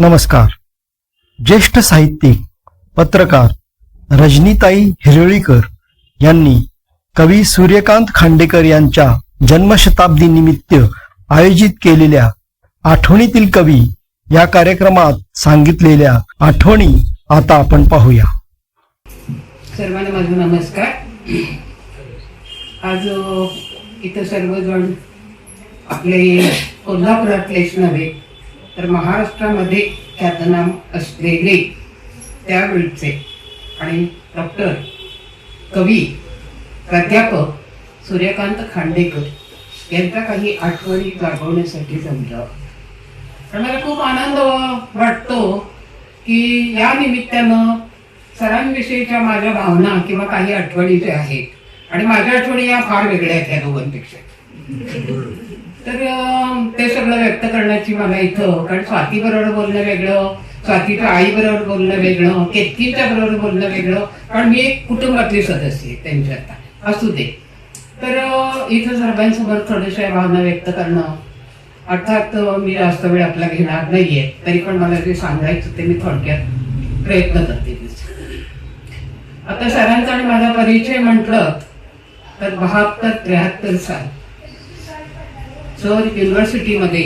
नमस्कार. ज्येष्ठ साहित्यिक पत्रकार रजनीताई हिरळीकर यांनी कवी सूर्यकांत खांडेकर यांच्या जन्मशताब्दी निमित्त आयोजित केलेल्या आठवणीतील कवी या कार्यक्रमात सांगितलेल्या आठवणी आता आपण पाहूया. सर्वांना माझा नमस्कार. आज इथं सर्वजण आपले कोल्हापुरातलेच नव्हे तर महाराष्ट्रामध्ये ख्यातनाम असलेले त्यावेळचे आणि डॉक्टर कवी प्राध्यापक सूर्यकांत खांडेकर यांच्या काही आठवणी जागवण्यासाठी जमलं तर मला खूप आनंद वाटतो की या निमित्तानं सरांविषयीच्या माझ्या भावना किंवा काही आठवणी ज्या आहेत आणि माझ्या आठवणी या फार वेगळ्या आहेत या दोघांपेक्षा. तर ते सगळं व्यक्त करण्याची मला इथं कारण स्वाती बरोबर बोलणं वेगळं स्वातीच्या आई बरोबर बोलणं वेगळं केतकीच्या बरोबर बोलणं वेगळं कारण मी एक कुटुंबातली सदस्य आहे त्यांच्या आता असू दे. तर इथं सर्वांसमोर थोड्याशा भावना व्यक्त करणं अर्थात मी जास्त वेळ आपला घेणार नाहीये तरी पण मला जे सांगायचं ते मी थोडक्यात प्रयत्न करते. आता सरांचा आणि माझा परिचय म्हटलं तर बहात्तर त्र्याहत्तर साल. सर युनिव्हर्सिटीमध्ये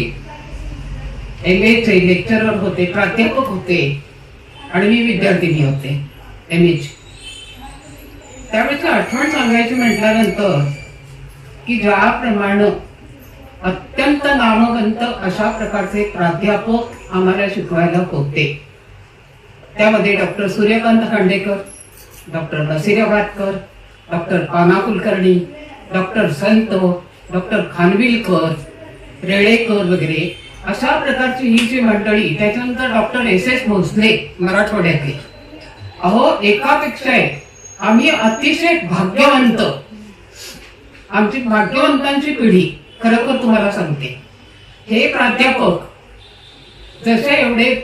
एम एचे लेक्चरर होते प्राध्यापक होते आणि मी विद्यार्थिनी होते एम एच त्यावेळेस आठवण सांगायची म्हटल्यानंतर की ज्याप्रमाणे अत्यंत नामवंत अशा प्रकारचे प्राध्यापक आम्हाला शिकवायला होते. त्यामध्ये doctor Suryakant Khandekar doctor Naseer Watkar doctor Pana Kulkarni doctor Sant doctor Khanvilkar Relekar वगैरे अशा प्रकारची ही जी मंडळी त्याच्यानंतर डॉक्टर एस एस भोसले मराठवाड्यातले अहो एकापेक्षा एक आम्ही अतिशय भाग्यवंत आमची भाग्यवंतांची पिढी खरोखर तुम्हाला सांगते. हे प्राध्यापक जसे एवढे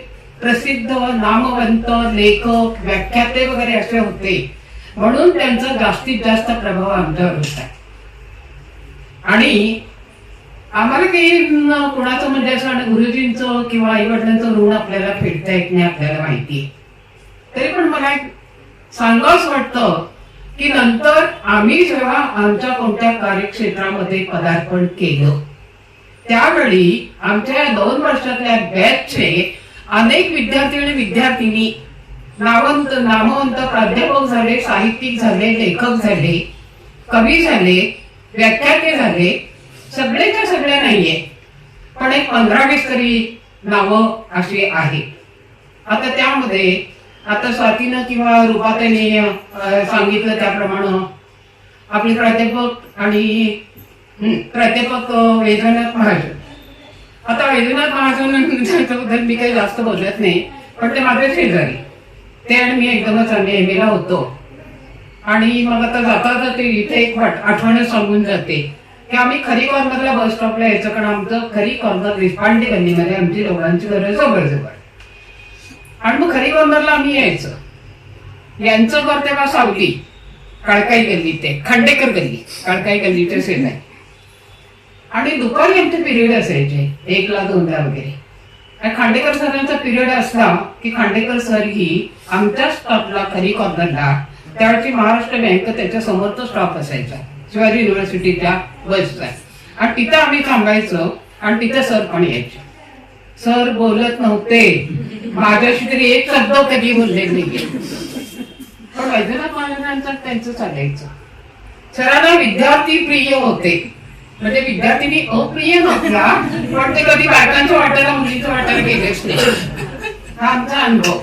प्रसिद्ध नामवंत लेखक व्याख्याते वगैरे असे होते म्हणून त्यांचा जास्तीत जास्त प्रभाव आमच्यावर होता आणि आम्हाला काही कुणाचं म्हणजे असं आणि गुरुजींचं किंवा आई वडिलांचं ऋण आपल्याला फेडता येत नाही आपल्याला माहिती तरी पण मला एक सांगावंच वाटतं की नंतर आम्ही जेव्हा आमच्या कोणत्या कार्यक्षेत्रामध्ये पदार्पण केलं त्यावेळी आमच्या या दोन वर्षातल्या बॅचचे अनेक विद्यार्थी आणि विद्यार्थिनी नावंत नामवंत प्राध्यापक झाले साहित्यिक झाले लेखक झाले कवी झाले व्याख्याते झाले. सगळेच्या सगळे नाहीये. पण एक पंधरा वीस तरी नावं अशी आहेत आता त्यामध्ये आता स्वातीनं किंवा रुपातेने सांगितलं त्याप्रमाणे आपले प्राध्यापक आणि प्राध्यापक अं, वैद्यनाथ महाजन. आता वैद्यनाथ महाजन मी काही जास्त बोलत नाही पण ते माझे शेजारी. ते आणि मी एकदमच आम्ही एम होतो. आणि मग आता जाता जाता इथे एक वाट- सांगून जाते. की आम्ही खरी कॉर्नरला बस स्टॉपला यायचं कारण आमचं खरी कॉर्नर रिस्पांडे गल्लीमध्ये आमची दोघांची घर जवळ जवळ आणि मग खरी कॉर्नरला आम्ही यायचं. यांचं घर तेव्हा सावली काळकाई गल्ली ते खांडेकर गल्ली काळकाई गल्लीच्या शेजारी आणि दुपारी आमचे पिरियड असायचे एकला दोनला वगैरे. आणि खांडेकर सरांचा पिरियड असला की खांडेकर सर ही आमच्या स्टॉपला खरी कॉर्नरला त्यावेळची महाराष्ट्र बँक त्याच्या समोरचा स्टॉप असायचा. शिवाजी युनिव्हर्सिटीच्या बसचा. आणि तिथं आम्ही थांबायचो आणि तिथं सर पण यायचे. सर बोलत नव्हते. माझ्याशी तरी एक शब्द कधी बोलले नाही पण वैद्यनाथ महाराजांचं त्यांचं चालायचं. सरांना विद्यार्थी प्रिय होते. म्हणजे विद्यार्थीनी अप्रिय नसला पण ते कधी बायकांच्या वाट्याला मुलीचं वाट्याला गेलेच नाही. हा आमचा अनुभव.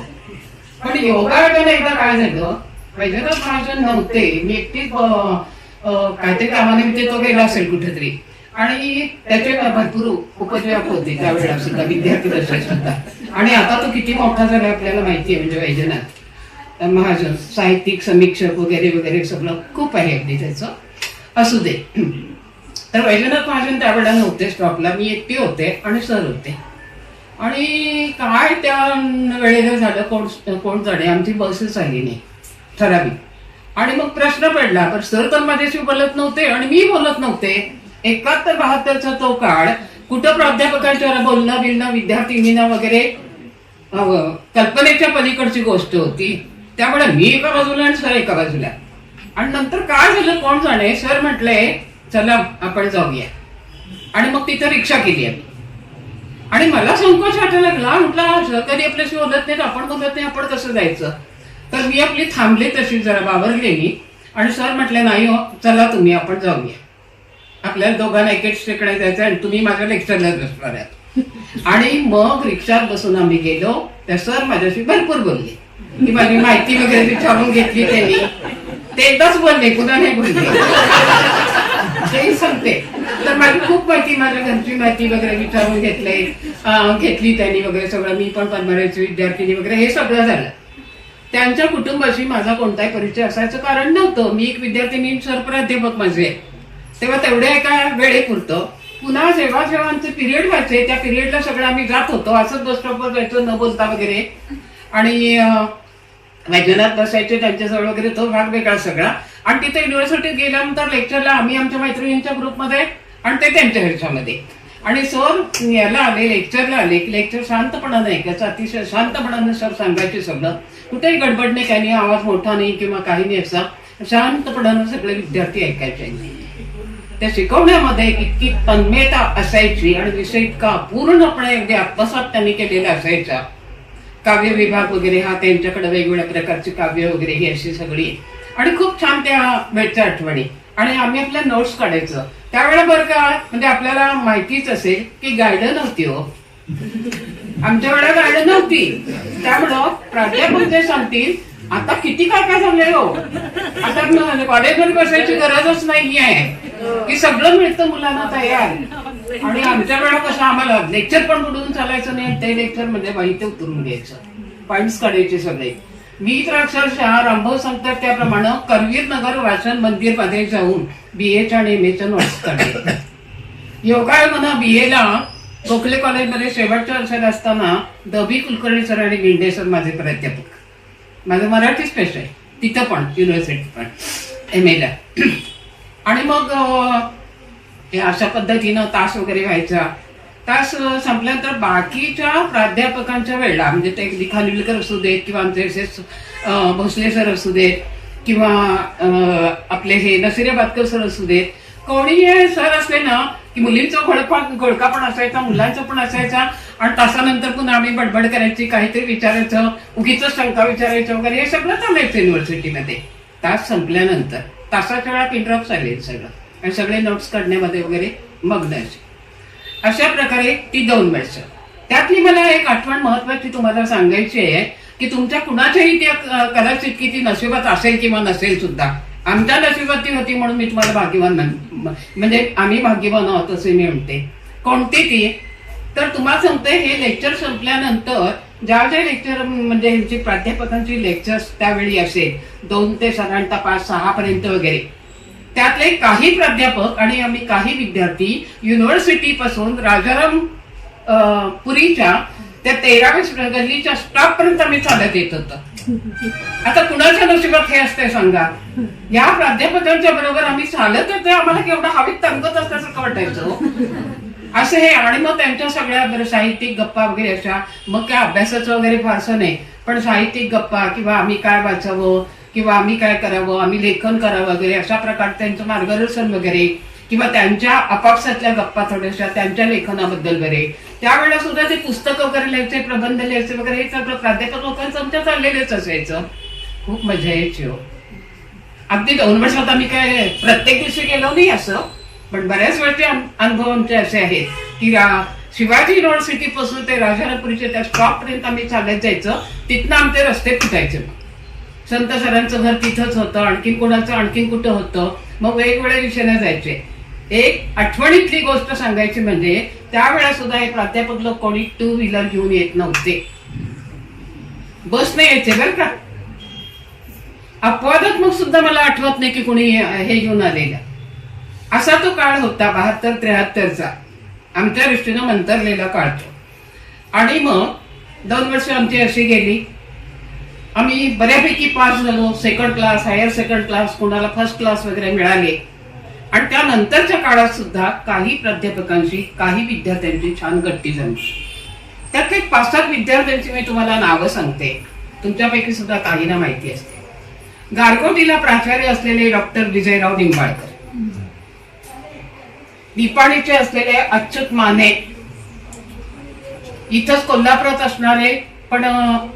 पण योगायोगाने एकदा काय झालं वैद्यनाथ महाजन नव्हते. मी एकटीच अं, अं, काहीतरी कामानिमित्त तो गेला असेल कुठेतरी. आणि त्याचे भरपूर उपद्व्याप होते त्यावेळेला सुद्धा विद्यार्थी दशेत सुद्धा. आणि आता तो किती मोठा झाला आपल्याला माहिती आहे म्हणजे वैद्यनाथ महाजन साहित्यिक समीक्षक वगैरे वगैरे सगळं खूप आहे अगदी त्याचं. असू दे. तर वैजनाथ महाजन त्यावेळेला नव्हते स्टॉपला मी एकटी होते आणि सर होते. आणि काय त्या वेळेला झालं कोण कोण जाणे? आमची बसच आली नाही. ठराविक. आणि मग प्रश्न पडला तर सर तर माझ्याशी बोलत नव्हते आणि मी बोलत नव्हते. एकाहत्तर बहात्तरचा तो काळ कुठं प्राध्यापकांच्या बोलणं बिलणं विद्यार्थिनींना वगैरे कल्पनेच्या पलीकडची गोष्ट होती. त्यामुळे मी एका बाजूला आणि सर एका बाजूला. आणि नंतर काय झालं कोण जाणे? सर म्हटले चला आपण जाऊया. आणि मग तिथं रिक्षा केली आम्ही. आणि मला संकोच वाटायला लागला. म्हटलं सहकारी कधी आपल्याशी बोलत नाही आपण बोलत नाही आपण कसं जायचं? तर मी आपली थांबली तशी जरा बावरलेली आणि सर म्हटलं नाही हो चला तुम्ही आपण जाऊया. आपल्याला दोघांना एकेच ठिकाणी जायचं आणि तुम्ही माझ्या लेक्चरला बसणार आहात. आणि मग रिक्षात बसून आम्ही गेलो. त्या सर माझ्याशी भरपूर बोलले. की माझी माहिती वगैरे विचारून घेतली त्यांनी. ते एकदाच बोलले पुन्हा नाही बोलले. ते सांगते. तर माझी खूप माहिती माझ्या घरची माहिती वगैरे विचारून घेतले. घेतली त्यांनी वगैरे सगळं. मी पण पद्माराची विद्यार्थिनी वगैरे हे सगळं झालं. त्यांच्या कुटुंबाशी माझा कोणताही परिचय असायचं कारण नव्हतं. मी एक विद्यार्थी मी सरप्राध्यापक माझे. तेव्हा तेवढ्या एका वेळेपुरतं पुन्हा जेव्हा जेव्हा आमचे पिरियड व्हायचे त्या पिरियडला सगळं आम्ही जात होतो. असंच बस स्टॉपवर जायचो न बोलता वगैरे. आणि वैद्यनाथ बसायचे त्यांच्याजवळ वगैरे तो भाग वेगळा सगळा. आणि तिथे युनिव्हर्सिटीत गेल्यानंतर लेक्चरला आम्ही आमच्या मैत्रिणींच्या ग्रुपमध्ये आणि ते त्यांच्या ह्याच्यामध्ये. आणि सर याला आले लेक्चरला आले की लेक्चर शांतपणाने ऐकायचं अतिशय शांतपणाने सर सांगायचे सगळं. कुठेही गडबड नाही काही नाही आवाज मोठा नाही किंवा काही नाही असा शांतपणाने सगळे विद्यार्थी ऐकायचे. त्या शिकवण्यामध्ये इतकी तन्मयता असायची आणि विषय इतका पूर्णपणे अगदी आत्मसात त्यांनी केलेला असायचा. काव्य विभाग वगैरे हा त्यांच्याकडे वेगवेगळ्या प्रकारची काव्य वगैरे ही अशी सगळी. आणि खूप छान त्या वेळच्या आठवणी. आणि आम्ही आपल्या नोट्स काढायचं. त्यावेळेला बरं का म्हणजे आपल्याला माहितीच असेल की गायडन नव्हती हो. आमच्या वेळेला गायडन नव्हती. त्यामुळं प्राध्यापक ते सांगतील आता किती काय काय झालंय हो. आता कॉलेजमध्ये बसायची गरजच नाहीये. की सगळं मिळतं मुलांना तयार. आणि आमच्या वेळा कसं आम्हाला लेक्चर पण बुडून चालायचं नाही ते लेक्चर म्हणजे माहिती उतरून घ्यायचं. पॉइंट्स काढायचे सगळे. मी तर अक्षरशः रामभाऊ सांगतात त्याप्रमाणे करवीर नगर वाचन मंदिरमध्ये जाऊन बी बीएच्या आणि एम एच्या नोट्स काढले योगा म्हणा बीए ला गोखले कॉलेजमध्ये शेवटच्या वर्षात असताना दबी कुलकर्णी सर आणि विंडे सर माझे प्राध्यापक. माझं मराठी स्पेशल तिथं पण युनिव्हर्सिटी पण. एम एला आणि मग हे अशा पद्धतीनं तास वगैरे व्हायचा. तास संपल्यानंतर बाकीच्या प्राध्यापकांच्या वेळेला म्हणजे ते लिखा लिलकर असू देत किंवा आमचे भोसले सर असू देत किंवा आपले हे नसिराबादकर सर असू देत कोणी सर असले ना की मुलींचा घोळपा घोळका पण असायचा मुलांचा पण असायचा आणि तासानंतर पुन्हा आम्ही बडबड करायची काहीतरी विचारायचं उगीच शंका विचारायचं वगैरे हे सगळं चालायचं युनिव्हर्सिटीमध्ये. तास संपल्यानंतर तासाच्या वेळा पिंड्रॉप्स आले सगळं. आणि सगळे नोट्स काढण्यामध्ये वगैरे मग्न असे. अशा प्रकारे ती दोन वर्ष त्यातली मला एक आठवण महत्वाची तुम्हाला सांगायची आहे की तुमच्या कुणाच्याही त्या क- कदाचित किती नशिबात असेल किंवा नसेल सुद्धा. आमच्या नशिबात ती होती म्हणून मी तुम्हाला भाग्यवान म्हणजे आम्ही भाग्यवान आहोत असे मी म्हणते. कोणती ती? तर तुम्हाला सांगते हे लेक्चर संपल्यानंतर ज्या ज्या लेक्चर म्हणजे ह्यांची प्राध्यापकांची लेक्चर्स त्यावेळी असेल दोन ते साधारणतः पाच सहा पर्यंत वगैरे. त्यातले काही प्राध्यापक आणि आम्ही काही विद्यार्थी युनिव्हर्सिटी पासून राजाराम पुरीच्या त्या तेराव्या गल्लीच्या स्टॉप पर्यंत आम्ही चालत येत होत. आता कुणाच्या नशिबात हे असते सांगा? या प्राध्यापकांच्या बरोबर आम्ही चालत होतो. आम्हाला केवढं हवेत तंगत असल्यासारखं वाटायचं हो. असं हे आणि मग त्यांच्या सगळ्या बरं साहित्यिक गप्पा वगैरे अशा मग काय अभ्यासाचं वगैरे फारसं नाही. पण साहित्यिक गप्पा किंवा आम्ही काय वाचावं किंवा आम्ही काय करावं आम्ही लेखन करावं वगैरे अशा प्रकार त्यांचं मार्गदर्शन वगैरे किंवा त्यांच्या आपापसातल्या गप्पा थोड्याशा त्यांच्या लेखनाबद्दल वगैरे. त्यावेळेला सुद्धा ते पुस्तकं वगैरे लिहायचे प्रबंध लिहायचे वगैरे हे सगळं प्राध्यापक लोकांचं आमच्या चाललेलेच असायचं. खूप मजा यायची हो. अगदी दोन वर्षात आम्ही काय प्रत्येक दिवशी गेलो नाही असं पण बऱ्याच वेळचे अनुभव आमचे असे आहेत की रा- शिवाजी युनिव्हर्सिटी पासून ते राजारापुरीच्या त्या स्टॉप पर्यंत आम्ही चालत जायचं तिथनं आमचे रस्ते फुटायचे. मग. संत सरांचं घर तिथंच होतं आणखीन कोणाचं आणखीन कुठं होतं? मग वेगवेगळ्या दिशेने जायचे. एक आठवणीतली गोष्ट सांगायची म्हणजे त्यावेळा सुद्धा हे प्राध्यापक लोक कोणी टू व्हीलर घेऊन येत नव्हते. बसने यायचे बरं का. अपवादात्मक सुद्धा मला आठवत नाही की कोणी हे घेऊन आलेलं. असा तो काळ होता बहात्तर त्र्याहत्तरचा. आमच्या दृष्टीनं मंतरलेला काळ तो. आणि मग दोन वर्ष आमची अशी गेली. आम्ही बऱ्यापैकी पास झालो second class higher second class कोणाला फर्स्ट क्लास वगैरे मिळाले. आणि त्यानंतरच्या काळात सुद्धा काही प्राध्यापकांशी काही विद्यार्थ्यांची छान गट्टी झाली. त्यात एक पाच सात विद्यार्थ्यांची मी तुम्हाला नावं सांगते. तुमच्यापैकी सुद्धा काहींना माहिती असते. गारगोटीला प्राचार्य असलेले डॉक्टर विजयराव निंबाळकर. निपाणीचे असलेले अच्युत माने. इथंच कोल्हापुरात असणारे पण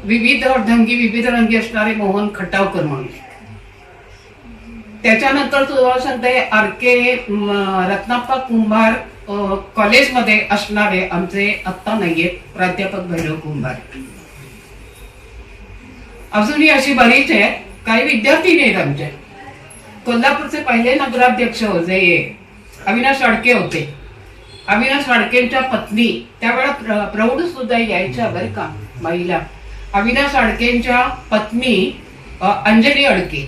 विविध ढंगी विविध रंगी असणारे मोहन खटावकर म्हणून. त्याच्यानंतर तुम्हाला सांगते आर के रत्नाप्पा कुंभार कॉलेजमध्ये असणारे आमचे आत्ता नाहीयेत प्राध्यापक भैरव कुंभार. अजूनही अशी बरीच आहे काही विद्यार्थी आहेत आमचे. कोल्हापूरचे पहिले नगराध्यक्ष होते अविनाश अडके होते. अविनाश अडकेंच्या पत्नी त्यावेळेला प्रौढ सुद्धा यायच्या बरं का. महिला. अविनाश अडकेंच्या पत्नी अंजली अडके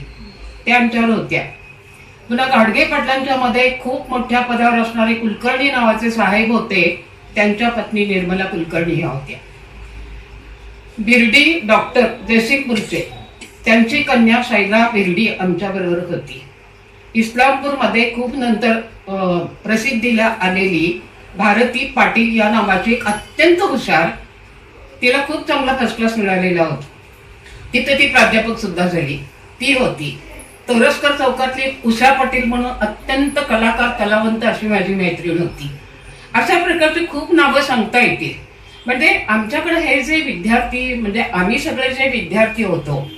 त्या आमच्यावर होत्या. पुन्हा गाडगे पाटलांच्या मध्ये खूप मोठ्या पदावर असणारे कुलकर्णी नावाचे साहेब होते त्यांच्या पत्नी निर्मला कुलकर्णी ह्या होत्या. बिर्डी डॉक्टर जयसिंगपूरचे त्यांची कन्या शैला बिर्डी आमच्या बरोबर होती. इस्लामपूरमध्ये खूप नंतर प्रसिद्धीला आलेली भारती पाटील या नावाची अत्यंत हुशार तिला खूप चांगला फर्स्ट क्लास मिळालेला होता. तिथे ती प्राध्यापक सुद्धा झाली. ती होती. तोरसकर चौकातली उषा पाटील म्हणून अत्यंत कलाकार कलावंत अशी माझी मैत्रीण होती. अशा प्रकारची खूप नावं सांगता येतील. म्हणजे आमच्याकडे हे जे विद्यार्थी म्हणजे आम्ही सगळे जे विद्यार्थी होतो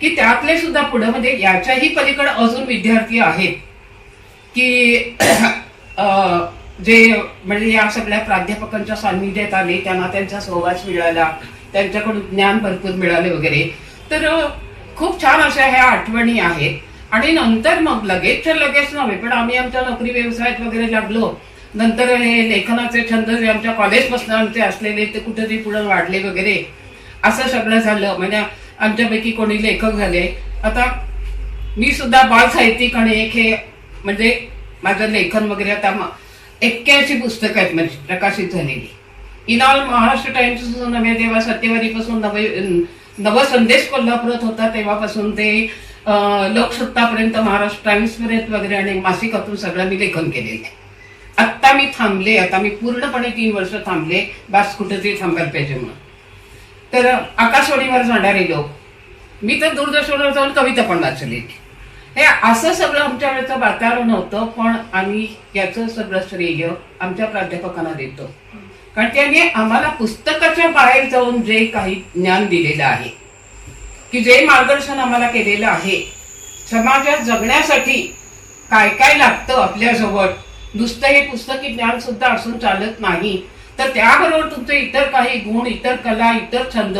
की त्यातले सुद्धा पुढे म्हणजे याच्याही पलीकडे अजून विद्यार्थी आहेत की अं, जे म्हणजे या सगळ्या प्राध्यापकांच्या सान्निध्यात आले त्यांना त्यांचा सहवास मिळाला त्यांच्याकडून ज्ञान भरपूर मिळाले वगैरे. तर खूप छान अशा ह्या आठवणी आहेत. आणि नंतर मग लगेचच्या लगेच नव्हे पण आम्ही आमच्या नोकरी व्यवसायात वगैरे लागलो. नंतर हे लेखनाचे छंद जे आमच्या कॉलेजपासून आमचे असलेले ते कुठेतरी पुढे वाढले वगैरे. असं सगळं झालं. म्हणजे आमच्यापैकी कोणी लेखक झाले. आता मी सुद्धा बाल साहित्यिक आणि एक हे म्हणजे माझं लेखन वगैरे आता एक्क्याऐंशी पुस्तकं आहेत म्हणजे प्रकाशित झालेली. इन ऑल महाराष्ट्र टाइम्स नव्हे सत्यवारीपासून सत्यवादीपासून नवे संदेश कोल्हापुरात होता तेव्हापासून ते लोकसत्तापर्यंत महाराष्ट्र टाइम्स पर्यंत वगैरे आणि मासिकातून सगळं मी लेखन केलेलं आहे. आत्ता मी थांबले आता मी पूर्णपणे तीन वर्ष थांबले बास कुठेतरी थांबायला पाहिजे म्हणून. तर आकाशवाणीवर जाणारे लोक मी तर दूरदर्शनवर जाऊन कविता पण वाचली हे असं सगळं आमच्या वेळेचं वातावरण होतं पण आम्ही याचं सगळं श्रेय आमच्या प्राध्यापकांना देतो. कारण त्यांनी आम्हाला पुस्तकाच्या बाहेर जाऊन जे काही ज्ञान दिलेलं आहे की जे मार्गदर्शन आम्हाला केलेलं आहे समाजात जगण्यासाठी काय काय लागतं आपल्याजवळ नुसतं हे पुस्तकी ज्ञान सुद्धा असून चालत नाही. तर त्याबरोबर तुमचे इतर काही गुण इतर कला इतर छंद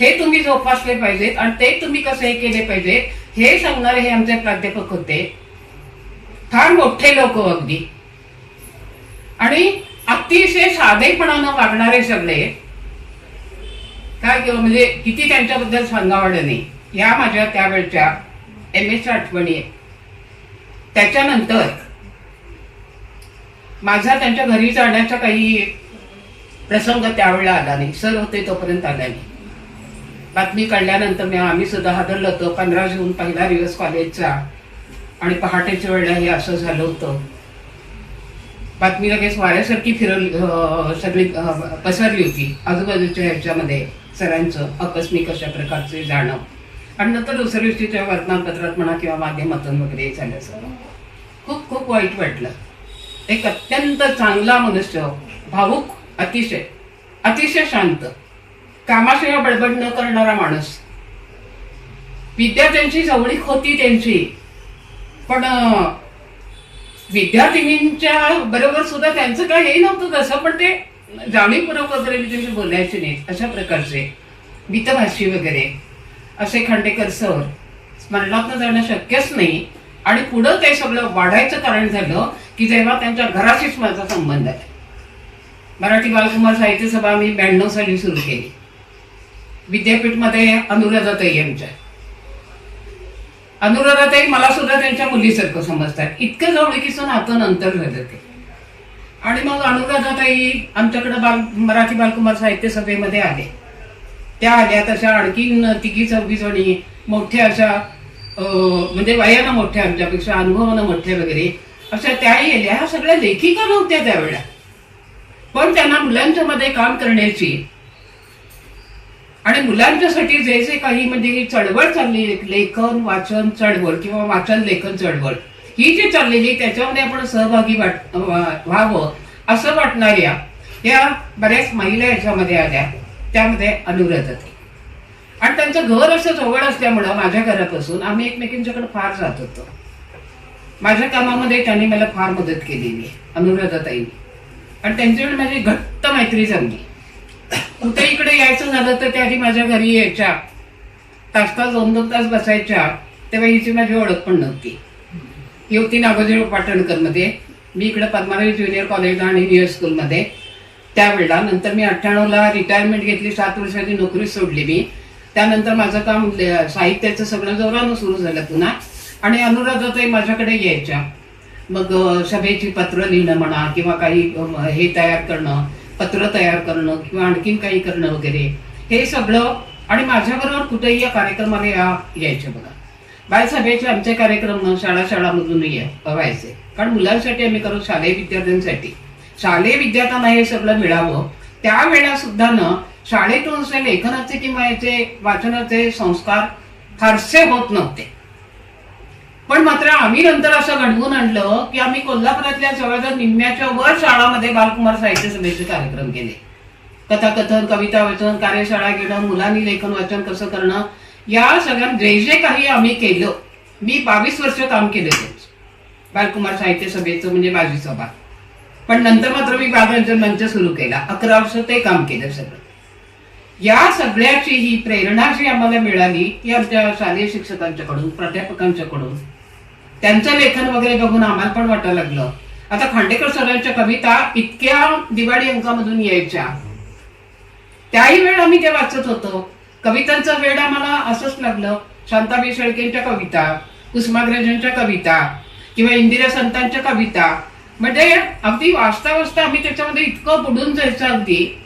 हे तुम्ही जोपासले पाहिजेत आणि ते तुम्ही कसे केले पाहिजेत. हे सांगणारे हे आमचे प्राध्यापक होते. फार मोठे लोक अगदी. आणि अतिशय साधेपणानं वागणारे सगळे. काय किंवा म्हणजे किती त्यांच्याबद्दल सांगावं नाही. या माझ्या त्यावेळच्या एम एसच्या आठवणी आहेत. त्याच्यानंतर माझा त्यांच्या घरी जाण्याचा काही प्रसंग त्यावेळेला आला नाही. सर होते तोपर्यंत आला नाही. बातमी कळल्यानंतर मी आम्ही सुद्धा हादरलो होतो. पंधरा जून पहिला दिवस कॉलेजचा. आणि पहाटेच्या वेळेला हे असं झालं होतं. बातमी लगेच वाऱ्यासारखी फिरवली सगळी पसरली होती. आजूबाजूच्या ह्याच्यामध्ये सरांचं आकस्मिक अशा प्रकारचे जाणं. आणि नंतर दुसऱ्या दिवशीच्या वर्तमानपत्रात म्हणा किंवा माध्यमातून वगैरे झालं सगळं. खूप खूप वाईट वाटलं. एक अत्यंत चांगला मनुष्य भावुक अतिशय अतिशय शांत. कामाशिवाय बडबड न करणारा माणूस. विद्यार्थ्यांची जवळीक होती त्यांची. पण विद्यार्थिनींच्या बरोबर सुद्धा त्यांचं काय हे नव्हतं तसं पण ते जाणीवपूर्वक वगैरे त्यांची बोलायचे नाहीत अशा प्रकारचे. मितभाषी वगैरे. असे खांडेकर सर. स्मरणात जाणं शक्यच नाही. आणि पुढं ते सगळं वाढायचं कारण झालं की जेव्हा त्यांच्या घराशीच माझा संबंध आहे. मराठी बालकुमार साहित्य सभा मी ब्याण्णव साली सुरू केली. विद्यापीठमध्ये अनुराधाताई आमच्या अनुराधाताई मला सुद्धा त्यांच्या मुलीसारखं समजतात. इतकं जवळकीचं नातं नंतर झालं ते. आणि मग अनुराधाताई आमच्याकडे बाल मराठी बालकुमार साहित्य सभेमध्ये आले. त्या आल्या तशा आणखीन तिघी चौघी जणी मोठ्या अशा म्हणजे वयानं मोठ्या आमच्यापेक्षा अनुभवानं मोठ्या वगैरे अशा त्याही येल्या. ह्या सगळ्या लेखिका नव्हत्या त्यावेळेला. पण त्यांना मुलांच्या मध्ये काम करण्याची आणि मुलांच्यासाठी जे जे काही म्हणजे चळवळ चालली लेखन वाचन चळवळ किंवा वाचन लेखन चळवळ ही जी चाललेली त्याच्यामध्ये आपण सहभागी वाट- व्हावं असं वाटणाऱ्या या बऱ्याच महिला याच्यामध्ये आल्या. त्यामध्ये अनुराधाताई आणि त्यांचं घर असं जवळ असल्यामुळं माझ्या घरापासून आम्ही एकमेकींच्याकडे फार जात होतो. माझ्या कामामध्ये त्यांनी मला फार मदत केलेली आहे अनुराधाताईंनी आणि त्यांच्याकडे माझी घट्ट मैत्री जमली. कुठे इकडे यायचं झालं तर त्या आधी माझ्या घरी यायच्या. तास तास दोन दोन तास बसायच्या. तेव्हा हिची माझी ओळख पण नव्हती. ही होती नागोजी पाटणकरमध्ये मी इकडे पद्मारावी ज्युनियर कॉलेज आणि न्यूयर स्कूलमध्ये. त्यावेळेला नंतर मी अठ्ठ्याण्णवला रिटायरमेंट घेतली. सात वर्षाची नोकरी सोडली मी. त्यानंतर माझं काम साहित्याचं सगळं जोरानं सुरू झालं पुन्हा. आणि अनुराधाताई माझ्याकडे यायच्या. मग सभेची पत्र लिहिणं म्हणा किंवा काही हे तयार करणं. पत्र तयार करणं किंवा आणखीन काही करणं वगैरे हे सगळं आणि माझ्याबरोबर कुठेही या कार्यक्रमाला या यायचे बघा. बालसभेचे आमचे कार्यक्रम ना शाळा शाळामधूनही व्हायचे. कारण मुलांसाठी आम्ही करू शालेय विद्यार्थ्यांसाठी. शालेय विद्यार्थ्यांना हे सगळं मिळावं. त्यावेळेला सुद्धा ना शाळेतून असे लेखनाचे किंवा याचे वाचनाचे संस्कार फारसे होत नव्हते. पण मात्र आम्ही नंतर असं घडवून आणलं की आम्ही कोल्हापुरातल्या जवळजवळ निम्म्याच्या वर शाळामध्ये बालकुमार साहित्य सभेचे कार्यक्रम केले. कथाकथन कविता वाचन कार्यशाळा घेणं मुलांनी लेखन वाचन कसं करणं या सगळ्या जे जे काही आम्ही केलं मी बावीस वर्ष काम केलं बालकुमार साहित्य सभेचं म्हणजे माझी सभा. पण नंतर मात्र मी बालरंजन मंच सुरू केला. अकरा वर्ष ते काम केलं सगळं. या सगळ्याची ही प्रेरणा जी आम्हाला मिळाली ती आमच्या शालेय शिक्षकांच्याकडून प्राध्यापकांच्याकडून त्यांचं लेखन वगैरे बघून आम्हाला पण वाटायला लागलं. आता खांडेकर सरांच्या कविता इतक्या दिवाळी अंकामधून यायच्या. त्याही वेळ आम्ही ते वाचत होतो. कवितांचा वेळ आम्हाला असंच लागलं. शांताबाई शेळकेंच्या कविता कुसुमाग्रजांच्या कविता किंवा इंदिरा संतांच्या कविता. म्हणजे अगदी वाचता वाचता आम्ही त्याच्यामध्ये इतकं बुडून जायचं अगदी.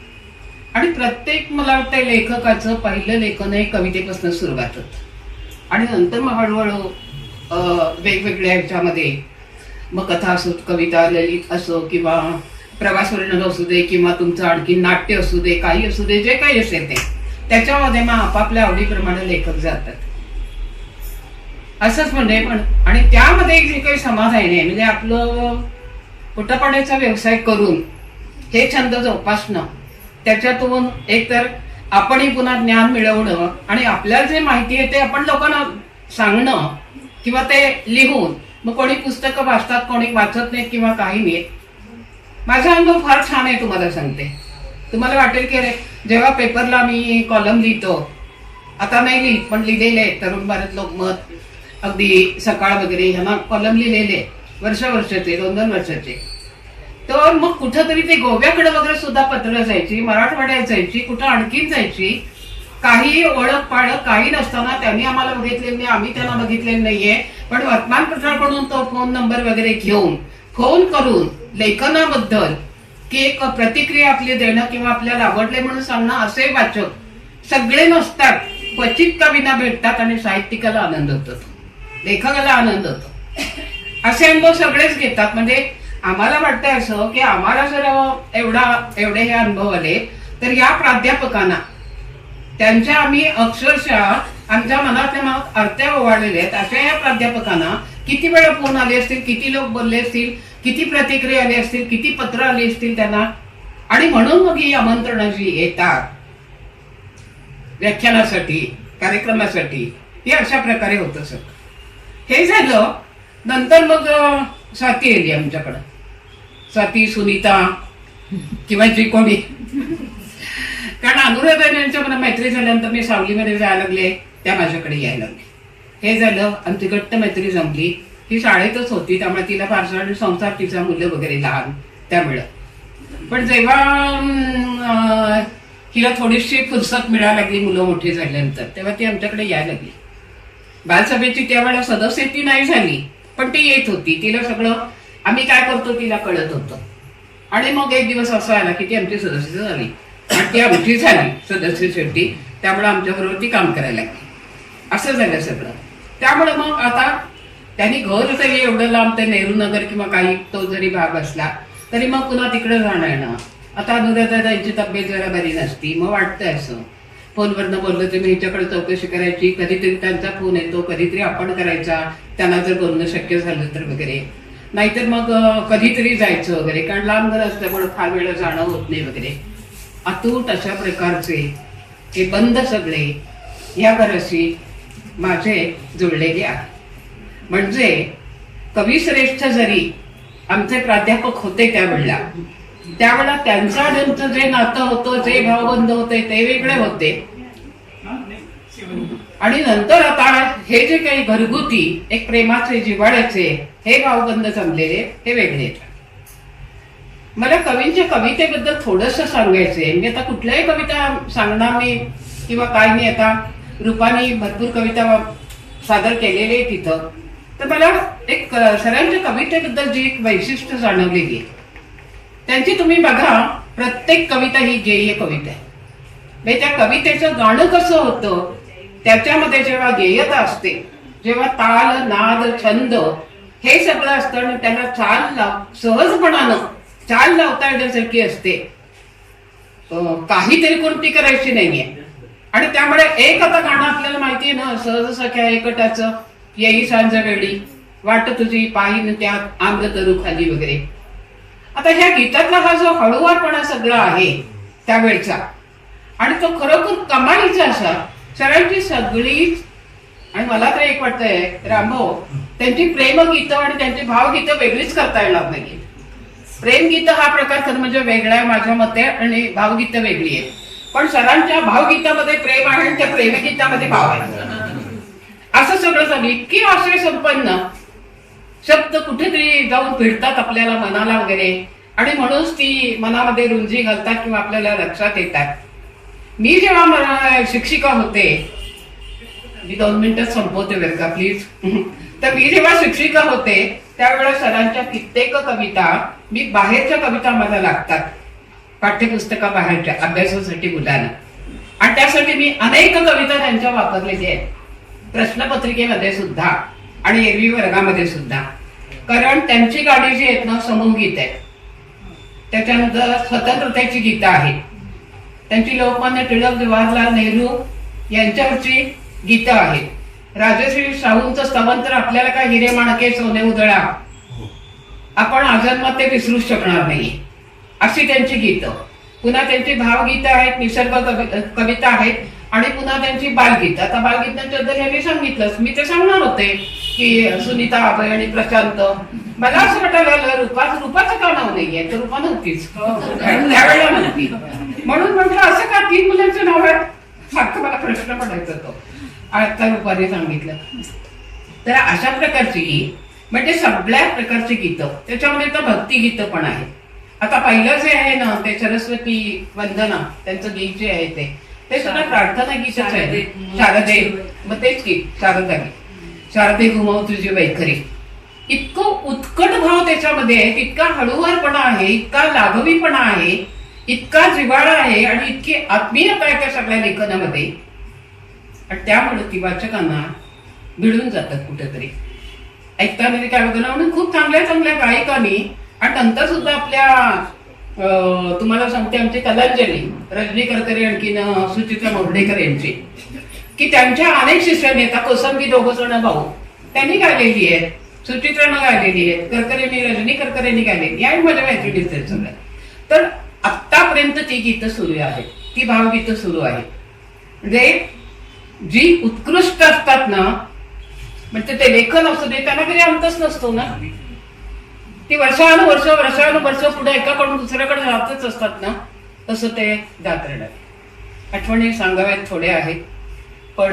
आणि प्रत्येक मला वाटतं लेखकाचं पहिलं लेखन हे कवितेपासून सुरुवात होतं. आणि नंतर मग हळूहळू वेगवेगळ्या ह्याच्यामध्ये. मग कथा असो कविता ललित असो किंवा प्रवास वर्णन असू दे किंवा तुमचं आणखी नाट्य असू दे काही असू दे जे काही असेल ते. त्याच्यामध्ये मग आपापल्या आवडीप्रमाणे लेखक जातात. असंच म्हणजे पण. आणि त्यामध्ये जे काही समाधान आहे म्हणजे आपलं पोटापाण्याचा व्यवसाय करून हे छंद जोपासणं त्याच्यातून एकतर आपणही पुन्हा ज्ञान मिळवणं आणि आपल्याला जे माहिती आहे ते आपण लोकांना सांगणं किंवा ते लिहून मग कोणी पुस्तकं वाचतात कोणी वाचत नाहीत किंवा काही नाहीत. माझा अनुभव फार छान आहे तुम्हाला सांगते. तुम्हाला वाटेल की अरे जेव्हा पेपरला मी कॉलम लिहितो आता नाही लिहित पण लिहिलेले आहेत तरुण भारत लोकमत अगदी सकाळ वगैरे ह्यांना कॉलम लिहिलेले वर्ष वर्षाचे दोन दोन वर्षाचे. तर मग कुठंतरी ते गोव्याकडे वगैरे सुद्धा पत्र जायची मराठवाड्यात जायची कुठं आणखीन जायची काही ओळख पाळख काही नसताना त्यांनी आम्हाला बघितलेलं नाही आम्ही त्यांना बघितलेलं नाहीये. पण वर्तमानपत्राकडून तो फोन नंबर वगैरे घेऊन फोन करून लेखनाबद्दल की एक प्रतिक्रिया आपली देणं किंवा आपल्याला आवडले म्हणून सांगणं असे वाचक सगळे नसतात. क्वचित विना भेटतात आणि साहित्यिकाला आनंद होतो. लेखकाला आनंद होतो. असे अनुभव सगळेच घेतात. म्हणजे आम्हाला वाटतंय असं की आम्हाला जर एवढा एवढे हे अनुभव आले तर या प्राध्यापकांना त्यांच्या आम्ही अक्षरशः आमच्या मनातल्या मनात अर्ध्या ओवाळलेल्या आहेत. अशा या प्राध्यापकांना किती वेळा फोन आले असतील किती लोक बोलले असतील किती प्रतिक्रिया आली असतील किती पत्र आली असतील त्यांना? आणि म्हणून मग ही आमंत्रणाची येतात. व्याख्यानासाठी कार्यक्रमासाठी हे अशा प्रकारे होतं सर हे झालं नंतर मग साथी स्वाती आली आमच्याकडं. स्वाती सुनीता किंवा जी कोणी. कारण अनुराधा यांच्या मला मैत्री झाल्यानंतर मी सावलीमध्ये जायला लागले त्या माझ्याकडे यायला लागले. हे झालं आमची घट्ट मैत्री जमली. ही शाळेतच होती त्यामुळे तिला फारसा आणि संसार तिचा मुलं वगैरे लहान त्यामुळं. पण जेव्हा हिला थोडीशी फुरसत मिळायला लागली मुलं मोठी झाल्यानंतर तेव्हा ती आमच्याकडे यायला लागली. बालसभेची त्यावेळेला सदस्य ती नाही झाली पण ती येत होती. तिला सगळं आम्ही काय करतो तिला कळत होतं. आणि मग एक दिवस असं आला की ती आमची सदस्य झाली. आणि ती आमची झाली सदस्य शेवटी. त्यामुळे आमच्या बरोबर ती काम करायला लागली. असं झालं सगळं. त्यामुळे मग आता त्यांनी घर जरी एवढं लांब ते नेहरू नगर किंवा काही तो जरी भाग असला तरी मग पुन्हा तिकडे जाणार येणं. आता अनुराधा त्यांची तब्येत जरा बरी नसती मग वाटतंय असं. फोनवरनं बोललं तर मी हिच्याकडे चौकशी करायची कधीतरी त्यांचा फोन येतो कधीतरी आपण करायचा त्यांना जर बोलणं शक्य झालं तर वगैरे. नाहीतर मग कधीतरी जायचं वगैरे कारण लांब घर असल्यामुळे फार वेळ जाणं होत नाही वगैरे. अतूट अशा प्रकारचे हे बंद सगळे या घराशी माझे जुळलेले आहे. म्हणजे कविश्रेष्ठ जरी आमचे प्राध्यापक होते त्यावेळेला त्यावेळेला त्यांचं आणि जे नातं होतं जे भावबंध होते ते वेगळे होते. आणि नंतर आता हे जे काही घरगुती एक प्रेमाचे जिवाळ्याचे हे भावबंध जमलेले हे वेगळे मला कवींच्या कवितेबद्दल थोडस सांगायचंय. मी आता कुठल्याही कविता सांगणार मी किंवा काय मी आता रूपाने भरपूर कविता सादर केलेली आहे तिथं तर मला एक सरांच्या कवितेबद्दल जी एक वैशिष्ट्य जाणवलेली आहे. त्यांची तुम्ही बघा प्रत्येक कविता ही गेय कविता आहे. म्हणजे त्या कवितेचं गाणं कसं होतं त्याच्यामध्ये जेव्हा गेयता असते जेव्हा ताल नाद छंद हे सगळं असतं आणि त्याला चाल सहजपणानं चाल लावता येण्यासारखी असते. काहीतरी कोणती करायची नाहीये. आणि त्यामुळे एक आता गाणं आपल्याला माहितीये ना सहज सख्या एकटाचं येई सांज वेळी वाट तुझी पाहिन त्यात आम्र तरू खाली वगैरे. आता ह्या गीतातला हा जो हळूवारपणा सगळा आहे त्यावेळचा आणि तो खरोखर कमालीचा असा सरांची सगळीच आणि मला तर एक वाटतंय रामभाऊ त्यांची प्रेमगीतं आणि त्यांची भावगीतं वेगळीच करता येणार नाही प्रेमगीत हा प्रकार खरं म्हणजे वेगळा आहे माझ्या मते आणि भावगीतं वेगळी आहे. पण सरांच्या भावगीतामध्ये प्रेम आहे आणि त्या प्रेमगीतामध्ये भाव आहे. असं सगळं झालं इतकी आश्रय संपन्न शब्द कुठेतरी जाऊन भिडतात आपल्याला मनाला वगैरे. आणि म्हणूनच ती मनामध्ये रुंजी घालतात किंवा आपल्याला लक्षात येतात. मी जेव्हा मला शिक्षिका होते मी दोन मिनिटं संपवते वेळ का प्लीज तर मी जेव्हा शिक्षिका होते त्यावेळेला सरांच्या कित्येक कविता मी बाहेरच्या कविता मला लागतात. पाठ्यपुस्तका बाहेरच्या अभ्यासासाठी मुलांना. आणि त्यासाठी मी अनेक कविता त्यांच्या वापरलेल्या आहेत. प्रश्नपत्रिकेमध्ये सुद्धा आणि एरवी वर्गामध्ये सुद्धा. कारण त्यांची गाडी जी आहेत ना समूह आहे त्याच्यानंतर स्वतंत्रतेची गीतं आहेत. त्यांची लोकमान्य टिळक जवाहरलाल नेहरू यांच्यावरची गीतं आहेत. राजश्री शाहूंचं स्तवंत्र तर आपल्याला काय हिरे माणके सोने उदळा आपण आजन्मात ते विसरूच शकणार नाही. अशी त्यांची गीतं. पुन्हा त्यांची भावगीतं आहेत निसर्ग कवि- कविता आहेत आणि पुन्हा त्यांची बालगीतं. आता बालगीतांबद्दल हे मी सांगितलंच. मी ते सांगणार होते की सुनीता आबे आणि प्रशांत. मला असं वाटायला लागलं रूपाच रूपाचं का नाव नाहीये? तर रूपा नव्हतीच. त्यावेळेला नव्हती. म्हणून म्हटलं असं का तीन मुलांचं नाव आहे? सारखं मला प्रश्न पडायचा तो. आता रूपाने सांगितलं. तर अशा प्रकारची म्हणजे सगळ्या प्रकारची गीतं. त्याच्यामध्ये तर भक्ती गीतं पण आहे आता पहिलं जे आहे ना ते सरस्वती वंदना त्यांचं गीत जे आहे ते ते सुद्धा प्रार्थना गीतच आहे. शारदे मग तेच गीत शारदा. गीत शारदे घुमव तुझी वैखरी. इतकं उत्कट भाव त्याच्यामध्ये आहे इतका हळूवारपणा आहे इतका लाघवीपणा आहे इतका जिव्हाळा आहे आणि इतकी आत्मीयता आहे त्या सगळ्या लेखनामध्ये. आणि त्यामुळे ती वाचकांना भिडून जातात कुठेतरी. ऐकताना मी काय बघा म्हणून खूप चांगल्या चांगल्या गायकांनी आणि नंतर सुद्धा आपल्या तुम्हाला सांगते आमची कलांजली रजनी करकरे आणखीन सुचिता सुचित्रा मोर्डेकर यांची की त्यांच्या अनेक शिष्यांनी आता कोसंबी दोघं जण भाऊ त्यांनी गायलेली आहेत सुचित्रानं गायलेली आहेत करकरेंनी रजनी करकरेंनी गायलेली आहे माझ्या माहिती आहेत सगळं तर आत्तापर्यंत ती गीतं सुरू आहेत ती भावगीतं सुरू आहेत. म्हणजे जी उत्कृष्ट असतात ना म्हणजे ते लेखन असू दे त्यांना कधी अंतच नसतो ना. ती वर्षानुवर्ष वर्षानुवर्ष पुढे एकाकडून दुसऱ्याकडे जातच असतात ना. तसं ते जात राहणार आठवणी सांगाव्यात थोड्या आहेत. पण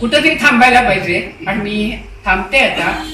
कुठंतरी थांबायला पाहिजे. आणि मी थांबते आता.